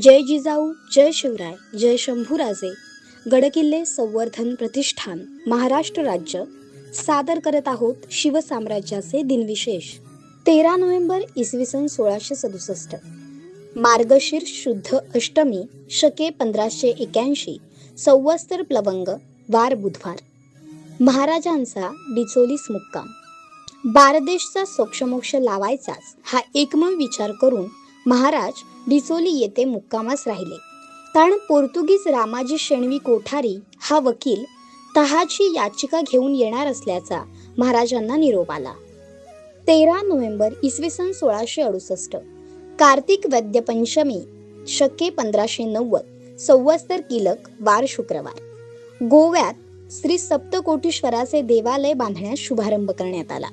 जय जिजाऊ जय शिवराय जय शंभूराजे. गडकिल्ले संवर्धन प्रतिष्ठान महाराष्ट्र राज्य. सादर करत आहोत शिवसाम्राज्याचे दिनविशेष. तेरा नोव्हेंबर इसवी सन सोळाशे सदुसष्ट. मार्गशीर्ष शुद्ध अष्टमी शके पंधराशे एक्याऐंशी संवत्सर प्लवंग वार बुधवार. महाराजांचा डिचोलीस मुक्काम. बारदेशचा सोक्षमोक्ष लावायचाच हा एकमेव विचार करून महाराज डिसोली येथे मुक्कामास राहिले. कारण पोर्तुगीज रामाजी शेणवी कोठारी हा वकील तहाची याचिका घेऊन येणार असल्याचा महाराजांना निरोप आला. तेरा नोव्हेंबर इसवी सन सोळाशे अडुसष्ट कार्तिक वैद्यपंचमी शके पंधराशे नव्वद संवत्सर किलक वार शुक्रवार. गोव्यात श्री सप्तकोटीश्वराचे देवालय बांधण्यास शुभारंभ करण्यात आला.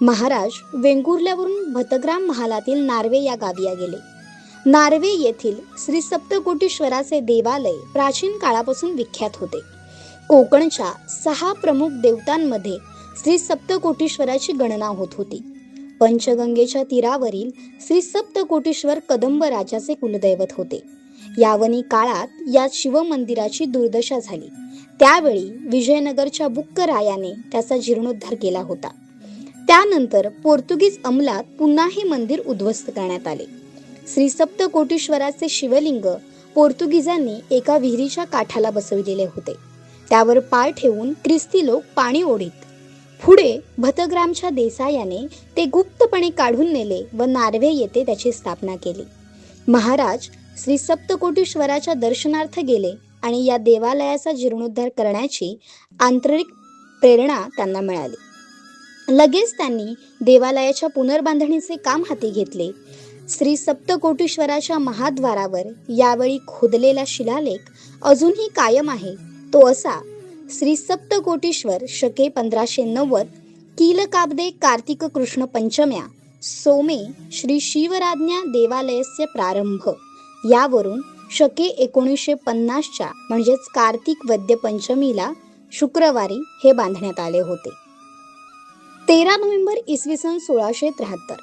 महाराज वेंगुर्ल्यावरून भतग्राम महालातील नार्वे या गावी गेले. नार्वे येथील श्री सप्तकोटीश्वराचे देवालय प्राचीन काळापासून विख्यात होते. कोकणच्या सहा प्रमुख देवतांमध्ये श्री सप्तकोटीश्वराची गणना होत होती. पंचगंगेच्या तीरावरील श्री सप्तकोटीश्वर कदंब राजाचे कुलदैवत होते. यावनी काळात या शिवमंदिराची दुर्दशा झाली. त्यावेळी विजयनगरच्या बुक्करायाने त्याचा जीर्णोद्धार केला होता. त्यानंतर पोर्तुगीज अंमलात पुन्हा हे मंदिर उद्ध्वस्त करण्यात आले. श्री सप्तकोटीश्वराचे शिवलिंग पोर्तुगीजांनी एका विहिरीच्या काठाला बसविलेले होते. त्यावर पाय ठेवून ख्रिस्ती लोक पाणी ओढीत. पुढे भतग्रामच्या देसायाने ते गुप्तपणे काढून नेले व नार्वे येथे त्याची स्थापना केली. महाराज श्री सप्तकोटीश्वराच्या दर्शनार्थ गेले आणि या देवालयाचा जीर्णोद्धार करण्याची आंतरिक प्रेरणा त्यांना मिळाली. लगेच त्यांनी देवालयाच्या पुनर्बांधणीचे काम हाती घेतले. श्री सप्तकोटीश्वराच्या महाद्वारावर यावेळी खोदलेला शिलालेख अजूनही कायम आहे. तो असा श्री सप्तकोटीश्वर शके पंधराशे नव्वद कीलकाब्दे कार्तिक कृष्ण पंचम्या सोमे श्री शिवराज्ञा देवालयस्य प्रारंभ. यावरून शके एकोणीसशे पन्नासच्या म्हणजेच कार्तिक वद्य पंचमीला शुक्रवारी हे बांधण्यात आले होते. तेरा नोव्हेंबर इसवी सन सोळाशे त्र्याहत्तर.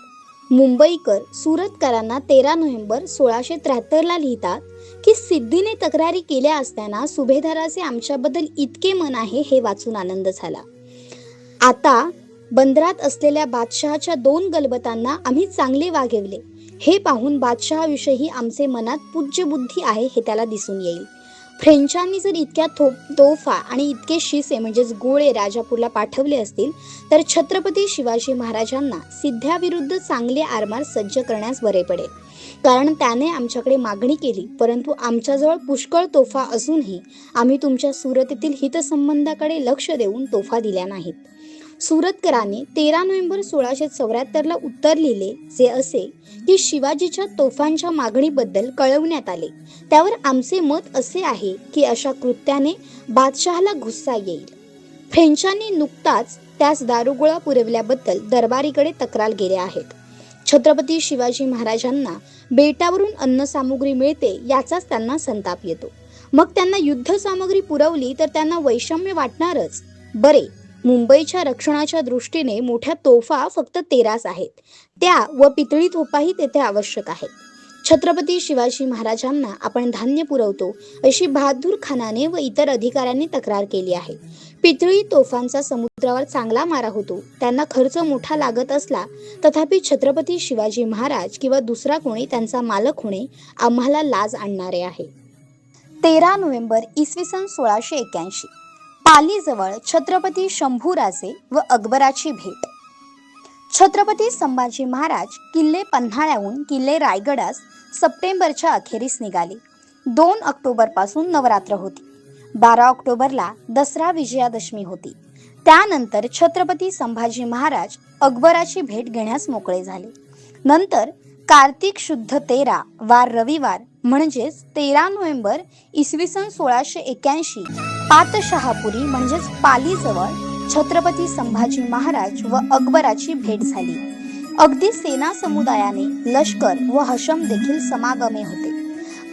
मुंबईकर सुरतकरांना तेरा नोव्हेंबर सोळाशे त्र्याहत्तरला लिहितात की सिद्धीने तक्रारी केल्या असताना सुभेदाराचे आमच्याबद्दल इतके मन आहे हे वाचून आनंद झाला. आता बंदरात असलेल्या बादशहाच्या दोन गलबतांना आम्ही चांगले वागवले. हे पाहून बादशहाविषयी आमचे मनात पूज्य बुद्धी आहे हे त्याला दिसून येईल. फ्रेंचांनी जर इतक्या थो तोफा आणि इतके शिसे म्हणजेच गोळे राजापूरला पाठवले असतील तर छत्रपती शिवाजी महाराजांना सिद्ध्याविरुद्ध चांगले आरमार सज्ज करण्यास बरे पडेल. कारण त्याने आमच्याकडे मागणी केली परंतु आमच्याजवळ पुष्कळ तोफा असूनही आम्ही तुमच्या सुरतेतील हितसंबंधाकडे लक्ष देऊन तोफा दिल्या नाहीत. सुरतकरांनी तेरा नोव्हेंबर सोळाशे चौऱ्याहत्तरला उत्तर लिहिले जे असे की शिवाजीच्या तोफांच्या मागणीबद्दल कळवण्यात आले. त्यावर आमचे मत असे आहे की अशा कृत्याने बादशहाला गुस्सा येईल. फ्रेंचांनी नुकताच त्यास दारुगोळा पुरवल्याबद्दल दरबारीकडे तक्रार गेल्या आहेत. छत्रपती शिवाजी महाराजांना बेटावरून अन्नसामुग्री मिळते याचाच त्यांना संताप येतो. मग त्यांना युद्ध सामग्री पुरवली तर त्यांना वैषम्य वाटणारच. बरे मुंबईच्या रक्षणाच्या दृष्टीने मोठ्या तोफा फक्त तेराच आहेत. त्या व पितळी तोफाही तेथे आवश्यक आहेत. छत्रपती शिवाजी महाराजांना आपण धान्य पुरवतो अशी बहादूर खानाने व इतर अधिकाऱ्यांनी तक्रार केली आहे. पितळी तोफांचा समुद्रावर चांगला मारा होतो त्यांना खर्च मोठा लागत असला तथापि छत्रपती शिवाजी महाराज किंवा दुसरा कोणी त्यांचा मालक होणे आम्हाला लाज आणणारे आहे. तेरा नोव्हेंबर इसवी सन सोळाशे एक्याऐंशी पालीजवळ छत्रपती शंभूराजे व अकबराची भेट. छत्रपती संभाजी महाराज किल्ले पन्हाळ्याहून किल्ले रायगडास सप्टेंबरच्या अखेरीस निघाले. दोन ऑक्टोबरपासून नवरात्र होती. बारा ऑक्टोबरला दसरा विजयादशमी होती. त्यानंतर छत्रपती संभाजी महाराज अकबराची भेट घेण्यास मोकळे झाले. नंतर कार्तिक शुद्ध तेरा वार रविवार म्हणजेच तेरा नोव्हेंबर इसवी सन सोळाशे एक्याऐंशी पातशहापुरी म्हणजेच पालीजवळ छत्रपती संभाजी महाराज व अकबराची भेट झाली. अगदी सेना समुदायाने लष्कर व हशम देखील समागमे होते.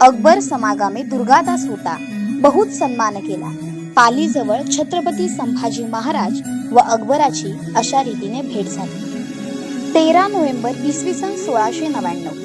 अकबर समागमे दुर्गादास होता. बहुत सन्मान केला. पालीजवळ छत्रपती संभाजी महाराज व अकबराची अशा रीतीने भेट झाली. तेरा नोव्हेंबर इसवी सन सोळाशे नव्याण्णव.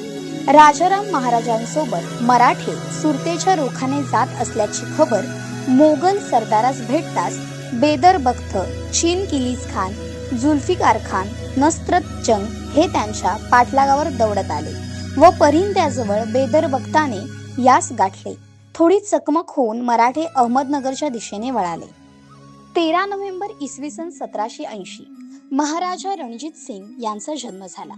राजाराम महाराजांसोबत मराठे सुरतेच्या रोखाने जात असल्याची खबर मोगल सरदारास भेटताच बेदर बख्त चीन किलीज खान जुल्फिकार खान नस्रत जंग हे त्यांच्या पाठलागावर दौडत आले व परिंद्याजवळ बेदर बख्ताने यास गाठले. थोडी चकमक होऊन मराठे अहमदनगरच्या दिशेने वळाले. तेरा नोव्हेंबर इसवी सन सतराशे ऐंशी. महाराजा रणजित सिंग यांचा जन्म झाला.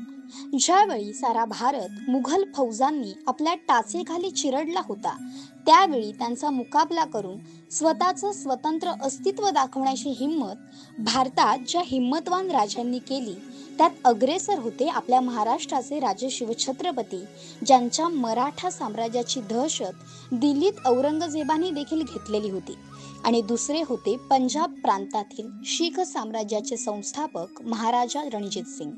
ज्यावेळी सारा भारत मुघल फौजांनी आपल्या टाचेखाली चिरडला होता त्यावेळी त्यांचा मुकाबला करून स्वतःचं स्वतंत्र अस्तित्व दाखवण्याची हिंमत भारतात ज्या हिंमतवान राजांनी केली त्यात अग्रेसर होते आपल्या महाराष्ट्राचे राजे शिवछत्रपती ज्यांच्या मराठा साम्राज्याची दहशत दिल्लीत औरंगजेबाने देखील घेतलेली होती. आणि दुसरे होते पंजाब प्रांतातील शीख साम्राज्याचे संस्थापक महाराजा रणजित सिंग.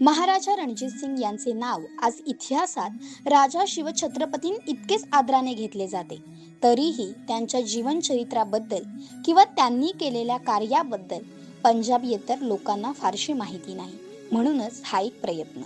महाराजा रणजित सिंग यांचे नाव आज इतिहासात राजा शिवछत्रपतीं इतकेच आदराने घेतले जाते. तरीही त्यांच्या जीवनचरित्राबद्दल किंवा त्यांनी केलेल्या कार्याबद्दल पंजाबीयेतर लोकांना फारशी माहिती नाही. म्हणूनच हा एक प्रयत्न.